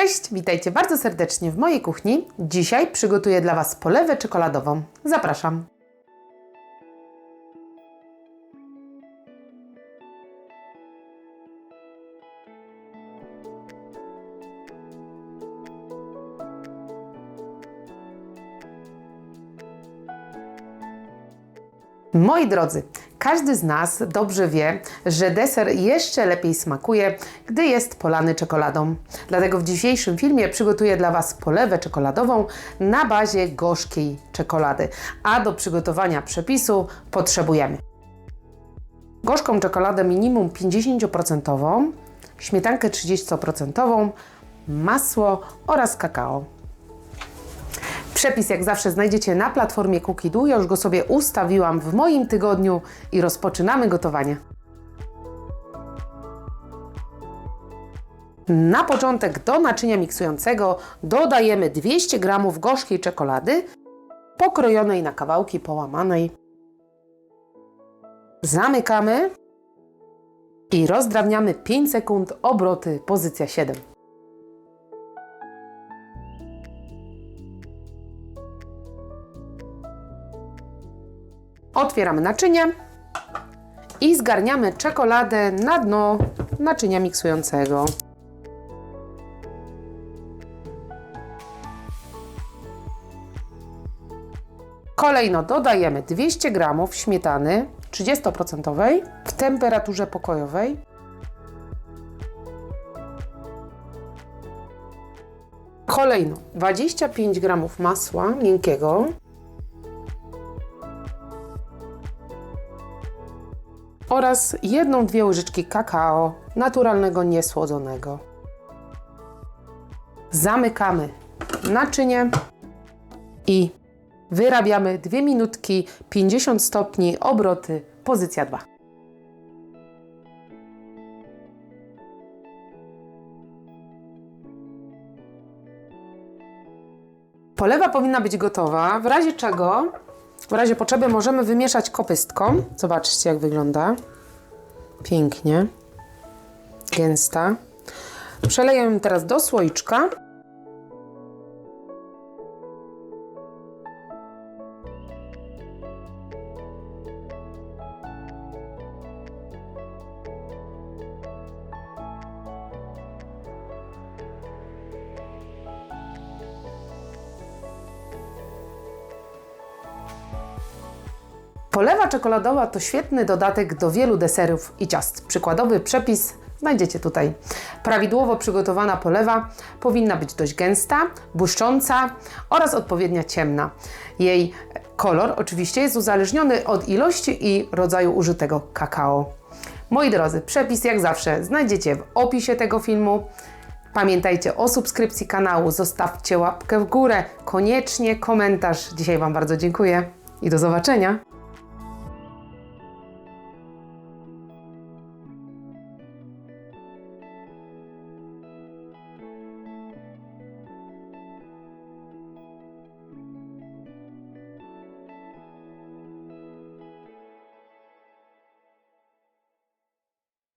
Cześć, witajcie bardzo serdecznie w mojej kuchni. Dzisiaj przygotuję dla Was polewę czekoladową. Zapraszam. Moi drodzy, każdy z nas dobrze wie, że deser jeszcze lepiej smakuje, gdy jest polany czekoladą. Dlatego w dzisiejszym filmie przygotuję dla Was polewę czekoladową na bazie gorzkiej czekolady. A do przygotowania przepisu potrzebujemy gorzką czekoladę minimum 50%, śmietankę 30%, masło oraz kakao. Przepis jak zawsze znajdziecie na platformie Cookidu. Ja już go sobie ustawiłam w moim tygodniu i rozpoczynamy gotowanie. Na początek do naczynia miksującego dodajemy 200 g gorzkiej czekolady pokrojonej na kawałki połamanej. Zamykamy i rozdrabniamy 5 sekund obroty pozycja 7. Otwieramy naczynie i zgarniamy czekoladę na dno naczynia miksującego. Kolejno dodajemy 200 g śmietany 30% w temperaturze pokojowej. Kolejno 25 g masła miękkiego. Oraz jedną, dwie łyżeczki kakao naturalnego, niesłodzonego. Zamykamy naczynie i wyrabiamy 2 minutki 50 stopni obroty pozycja 2. Polewa powinna być gotowa, w razie czego w razie potrzeby możemy wymieszać kopystką. Zobaczcie, jak wygląda. Pięknie. Gęsta. Przeleję teraz do słoiczka. Polewa czekoladowa to świetny dodatek do wielu deserów i ciast. Przykładowy przepis znajdziecie tutaj. Prawidłowo przygotowana polewa powinna być dość gęsta, błyszcząca oraz odpowiednio ciemna. Jej kolor oczywiście jest uzależniony od ilości i rodzaju użytego kakao. Moi drodzy, przepis jak zawsze znajdziecie w opisie tego filmu. Pamiętajcie o subskrypcji kanału, zostawcie łapkę w górę, koniecznie komentarz. Dzisiaj Wam bardzo dziękuję i do zobaczenia.